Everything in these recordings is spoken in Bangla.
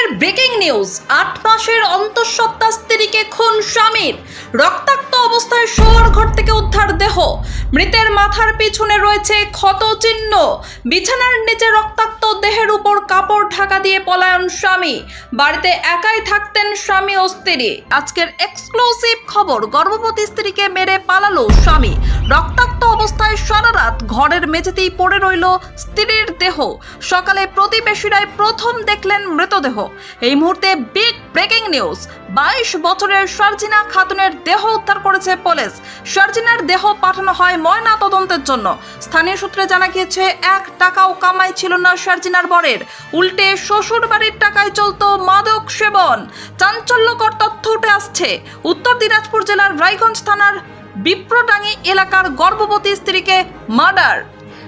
আজকের ব্রেকিং নিউজ আট মাসের অন্তঃসত্ত্বা স্ত্রীকে খুন স্বামীর। রক্তাক্ত অবস্থায় শোয়ার ঘর থেকে উদ্ধার দেহ। মৃতের মাথার পিছনে রয়েছে ক্ষত চিহ্ন। বিছানার নিচে রক্তাক্ত দেহের উপর কাপড় ঢাকা দিয়ে পলায়ন স্বামী। বাড়িতে একাই থাকতেন স্বামী ও স্ত্রী। আজকের এক্সক্লুসিভ খবর, গর্ভবতী স্ত্রীকে মেরে পালালো স্বামী। রক্তাক্ত অবস্থায় সারা রাত ঘরের মেঝেতেই পড়ে রইল স্ত্রীর দেহ। সকালে প্রতিবেশীরাই প্রথম দেখলেন মৃতদেহ। এই মুহূর্তে বিগ ব্রেকিং নিউজ বাইশ বছরের সার্জিনা খাতুনের দেহ উদ্ধার করেছে পুলিশ। সার্জিনার দেহ পাঠানো হয় ময়না তদন্তের জন্য। স্থানীয় সূত্রে জানা গিয়েছে, এক টাকাও কামাই ছিল না সার্জিনার বরের। উল্টে শ্বশুর বাড়ির টাকায় চলত মাদক সেবন। চাঞ্চল্যকর তথ্য উঠে আসছে। উত্তর দিনাজপুর জেলার রায়গঞ্জ থানার বিপ্রডাঙ্গি এলাকার গর্ভবতী স্ত্রীকে মার্ডার।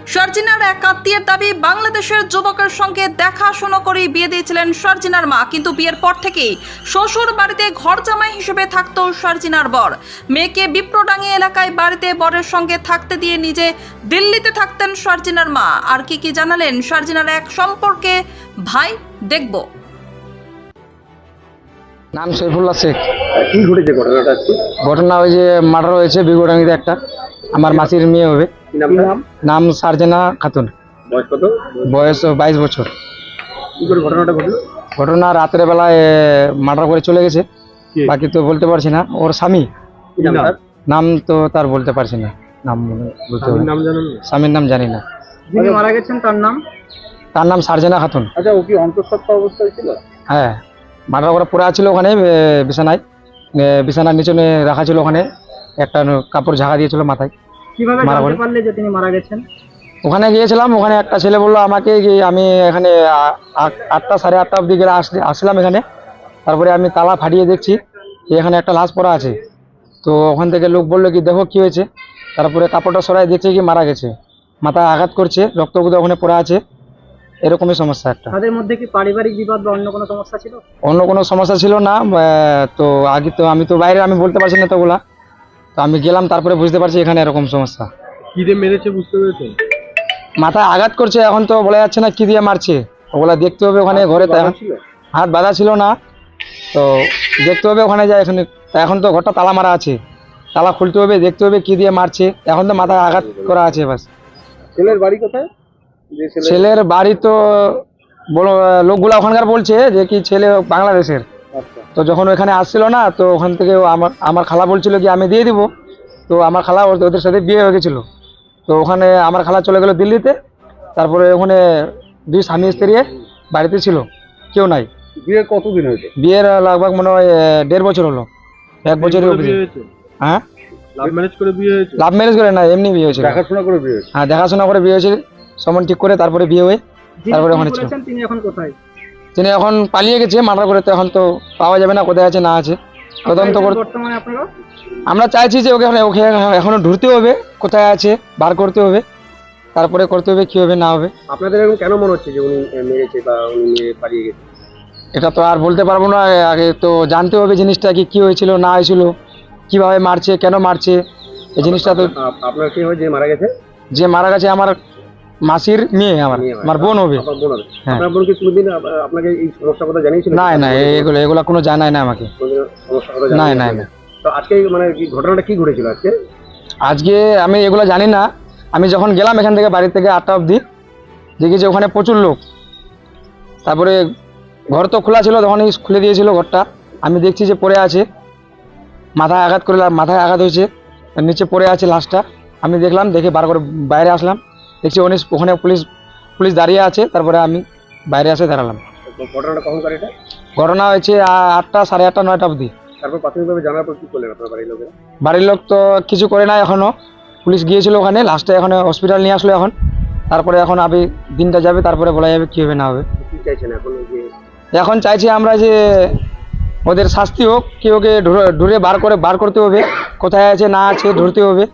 শারজিনার এক আত্মীয়ের দাবি বাংলাদেশের যুবকের সঙ্গে দেখাশোনা করে বিয়ে দিয়েছিলেন শারজিনার মা। কিন্তু বিয়ের পর থেকেই শ্বশুর বাড়িতে ঘর জামাই হিসেবে থাকতো শারজিনার বর। মেয়েকে বিপ্রডাঙ্গি এলাকায় বাড়িতে বরের সঙ্গে থাকতে দিয়ে নিজে দিল্লিতে থাকতেন শারজিনার মা। আর কি কি জানালেন শারজিনার এক সম্পর্কে ভাই দেখব। নাম সৈফুল্লাহ শেখ। কি ঘটেছে ঘটনাটা? ঘটনা ওই যে মার্ডার হয়েছে বিগোডাঙ্গিতে একটা। আমার মাসির মেয়ে হবে। নাম সার্জেনা খাতুন। বয়স কত? বয়স বাইশ বছর। কি করে ঘটনাটা ঘটলো? ঘটনা রাতের বেলায় মার্ডার করে চলে গেছে। বাকি তো বলতে পারছি না। ওর স্বামী। নাম তো তার বলতে পারছি না। নাম বলতে স্বামীর নাম স্বামীর নাম জানি না। যিনি মারা গেছেন তার নাম? তার নাম সার্জেনা খাতুন। আচ্ছা ও কি অন্তঃসত্ত্বা অবস্থায় ছিল? হ্যাঁ। মার্ডার করে পড়ে ছিল ওখানে বিছানায়। বিছানার নিচে রাখা ছিল ওখানে। একটা কাপড় ঝাঁকা দিয়েছিল মাথায়। কীভাবে জানতে পারলে যে তিনি মারা গেছেন? ওখানে গিয়েছিলাম ওখানে একটা ছেলে বলল আমাকে কি আমি এখানে আটটা সাড়ে আটটা অব্দি গেলে আসলাম এখানে। তারপরে আমি তালা ফাটিয়ে দেখছি এখানে একটা লাশ পড়া আছে। তো ওখান থেকে লোক বলল কি দেখো কি হয়েছে। তারপরে কাপড়টা সরাই দেখছে কি মারা গেছে। মাথায় আঘাত করছে রক্তগুলো ওখানে পড়ে আছে। এরকমই সমস্যা একটা। তাদের মধ্যে কি পারিবারিক বিবাদ বা অন্য কোনো সমস্যা ছিল? অন্য কোনো সমস্যা ছিল না তো আগে তো আমি তো বাইরে আমি বলতে পারছি না তো তোগুলা। তো আমি গেলাম তারপরে বুঝতে পারছি এখানে এরকম সমস্যা। কি দিয়ে মেরেছে বুঝতে পেরেছেন? মাথায় আঘাত করছে এখন তো বলা যাচ্ছে না কি দিয়ে মারছে। ওগুলা দেখতে হবে ওখানে ঘরে হাত বাঁধা ছিল না। তো দেখতে হবে ওখানে যায় এখানে এখন তো ঘরটা তালা মারা আছে। তালা খুলতে হবে দেখতে হবে কি দিয়ে মারছে। এখন তো মাথায় আঘাত করা আছে বাস। ছেলের বাড়ি কোথায়? ছেলের বাড়ি তো লোকগুলা ওখানকার বলছে যে কি ছেলে বাংলাদেশের। তো যখন ওখানে আসছিল না তো ওখান থেকে আমার আমার খালা বলছিল কি আমি দিয়ে দিব। তো আমার খালা ওদের সাথে বিয়ে হয়ে গেছিল। তো ওখানে আমার খালা চলে গেল দিল্লিতে। তারপরে ওখানে দুই স্বামী স্ত্রী বাড়িতে ছিল কেউ নাই। বিয়ে কতদিন হয়েছে? বিয়ের লাগভাগ মনে হয় দেড় বছর হলো। এক বছরের হ্যাঁ? লাভ ম্যারেজ করে বিয়ে হয়েছে? লাভ ম্যারেজ করে না এমনি বিয়ে হয়েছিল। দেখাশোনা করে বিয়ে হয়েছে? হ্যাঁ দেখাশোনা করে বিয়ে হয়েছিল। সমন ঠিক করে তারপরে বিয়ে হয়ে তারপরে ওখানে ছিল। তিনি এখন কোথায়? তিনি এখন পালিয়ে গেছে মার্ডার করে তো এখন তো পাওয়া যাবে না কোথায় আছে না আছে। তদন্ত আপনারা করে বর্তমানে আপনারা আমরা চাইছি যে ওকে ওকে এখনও ঢুকতে হবে কোথায় আছে বার করতে হবে। তারপরে করতে হবে কি হবে না হবে। আপনাদের এখন কেন মনে হচ্ছে যে উনি মেরেছে বা উনি মেরে পালিয়ে গেছে? এটা তো আর বলতে পারব না আগে তো জানতে হবে জিনিসটা কি কি হয়েছিল না হয়েছিল কীভাবে মারছে কেন মারছে এই জিনিসটা তো আপনার কি হয় যে মারা গেছে? যে মারা গেছে আমার মাসির মেয়ে আমার আমার বোন হবে। আপনার বোন হবে। আপনার বোন কি কোনোদিন আপনাকে এই সমস্যার কথা জানিয়েছিল না না এগুলো এগুলো কোনো জানায় না আমাকে। কোনোদিন সমস্যার কথা না না না তো আজকে মানে কি ঘটনাটা কি ঘটেছিল আজকে? আজকে আমি এগুলো জানি না। আমি যখন গেলাম এখান থেকে বাড়ি থেকে আটটা অবধি দেখেছি ওখানে প্রচুর লোক। তারপরে ঘর তো খোলা ছিল তখন খুলে দিয়েছিল ঘরটা। আমি দেখছি যে পড়ে আছে। মাথায় আঘাত করে মাথায় আঘাত হয়েছে। নিচে পড়ে আছে লাশটা। আমি দেখলাম দেখে বার করে বাইরে আসলাম। দেখছি ওখানে ওখানে পুলিশ পুলিশ দাঁড়িয়ে আছে তারপরে আমি বাইরে এসে দাঁড়ালাম। ঘটনাটা কখন এটা? ঘটনা হয়েছে আটটা সাড়ে আটটা নয়টা অবধি। তারপর প্রাথমিকভাবে জানার পর কি করলেন আপনার বাড়ির লোকেরা? বাড়ির লোক তো কিছু করে না এখনও। পুলিশ গিয়েছিল ওখানে লাস্টে এখন হসপিটাল নিয়ে আসলো এখন। তারপরে এখন আবি দিনটা যাবে তারপরে বলা যাবে কি হবে না হবে। এখন চাইছি আমরা যে ওদের শাস্তি হোক কি ওকে ঢুরে- ঢুরে বার করে বার করতে হবে। কোথায় আছে না আছে ধরতে হবে।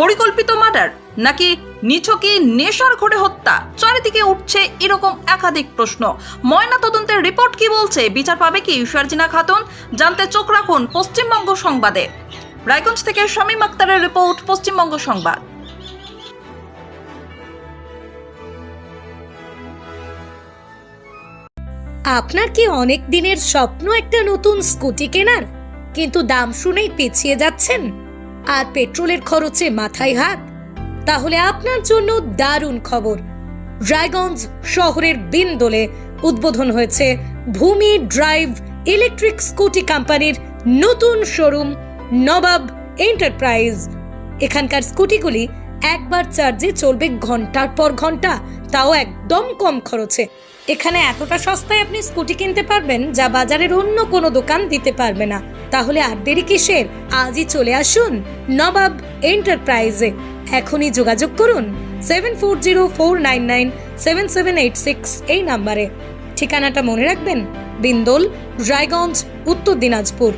পরিকল্পিত মার্ডার নাকি নিছকই নেশার ঘরে হত্যা? চারিদিকে উঠছে এরকম একাধিক প্রশ্ন। ময়না তদন্তের রিপোর্ট কি বলছে? বিচার পাবে কি শারজিনা খাতুন? জানতে চোখ রাখুন পশ্চিমবঙ্গ সংবাদে। রায়গঞ্জ থেকে শামীম আক্তারের রিপোর্ট, পশ্চিমবঙ্গ সংবাদ। আপনার কি অনেক দিনের স্বপ্ন একটা নতুন স্কুটি কেনার? কিন্তু দাম শুনেই পিছিয়ে যাচ্ছেন? আর পেট্রোলের খরচে মাথায় হাত? তাহলে আপনার জন্য দারুণ খবর। রায়গঞ্জ শহরের বিন্দোলে উদ্বোধন হয়েছে ভূমি ড্রাইভ ইলেকট্রিক স্কুটি কোম্পানির নতুন শোরুম নবাব এন্টারপ্রাইজ। এখানকার স্কুটিগুলি একবার চার্জে চলবে ঘণ্টার পর ঘণ্টা তাও একদম কম খরচে। এখানে এতটা সস্তায় আপনি স্কুটি কিনতে পারবেন যা বাজারের অন্য কোনো দোকান দিতে পারবে না। তাহলে আর দেরি কিসের? আজই চলে আসুন নবাব এন্টারপ্রাইজে। এখনই যোগাযোগ করুন seven four zero four nine nine seven seven eight six এই নাম্বারে। ঠিকানাটা মনে রাখবেন? বিন্দোল, রায়গঞ্জ, উত্তর দিনাজপুর।